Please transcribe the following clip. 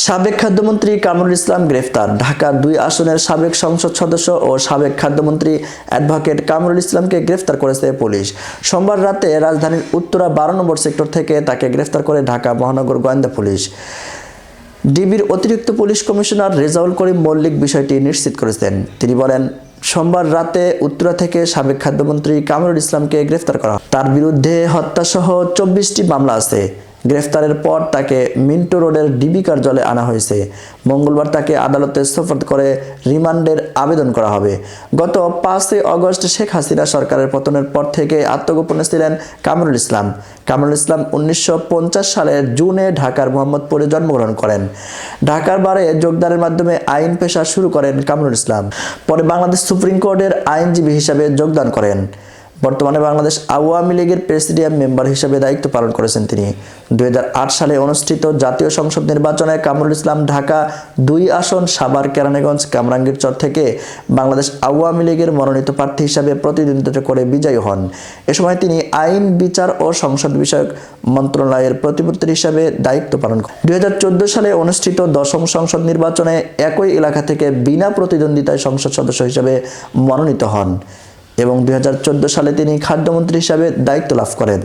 সাবেক খাদ্যমন্ত্রী কামরুল ইসলাম গ্রেফতার। ঢাকার দুই আসনের সাবেক সংসদ সদস্য ও সাবেক খাদ্যমন্ত্রী অ্যাডভোকেট কামরুল ইসলামকে গ্রেফতার করেছে পুলিশ। সোমবার রাতে রাজধানীর উত্তরা বারো নম্বর সেক্টর থেকে তাকে গ্রেফতার করে ঢাকা মহানগর গোয়েন্দা পুলিশ। ডিবির অতিরিক্ত পুলিশ কমিশনার রেজাউল করিম মল্লিক বিষয়টি নিশ্চিত করেছেন। তিনি বলেন, সোমবার রাতে উত্তরা থেকে সাবেক খাদ্যমন্ত্রী কামরুল ইসলামকে গ্রেফতার করা তার বিরুদ্ধে হত্যাসহ চব্বিশটি মামলা আছে। গ্রেফতারের পর তাকে মিন্টো রোডের ডিবি কার্যালয়ে আনা হয়েছে। মঙ্গলবার তাকে আদালতে সোপর্দ করে রিমান্ডের আবেদন করা হবে। গত পাঁচই অগস্ট শেখ হাসিনা সরকারের পতনের পর থেকে আত্মগোপনে ছিলেন কামরুল ইসলাম। কামরুল ইসলাম উনিশশো পঞ্চাশ সালের জুনে ঢাকার মোহাম্মদপুরে জন্মগ্রহণ করেন। ঢাকার বারে যোগদানের মাধ্যমে আইন পেশা শুরু করেন কামরুল ইসলাম। পরে বাংলাদেশ সুপ্রিম কোর্টের আইনজীবী হিসাবে যোগদান করেন। বর্তমানে বাংলাদেশ আওয়ামী লীগের প্রেসিডিয়াম মেম্বার হিসেবে দায়িত্ব পালন করেছেন তিনি। দুই হাজার আট সালে অনুষ্ঠিত জাতীয় সংসদ নির্বাচনে কামরুল ইসলাম ঢাকা দুই আসন, সাভার, কেরানীগঞ্জ কামরাঙ্গীরচর থেকে বাংলাদেশ আওয়ামী লীগের মনোনীত প্রার্থী হিসাবে প্রতিদ্বন্দ্বিতা করে বিজয়ী হন। এ সময় তিনি আইন, বিচার ও সংসদ বিষয়ক মন্ত্রণালয়ের প্রতিমন্ত্রী হিসাবে দায়িত্ব পালন করেন। দুই হাজার চোদ্দ সালে অনুষ্ঠিত দশম সংসদ নির্বাচনে একই এলাকা থেকে বিনা প্রতিদ্বন্দ্বিতায় সংসদ সদস্য হিসাবে মনোনীত হন। এবং দু হাজার চোদ্দ সালে তিনি খাদ্যমন্ত্রী হিসাবে দায়িত্ব লাভ করেন।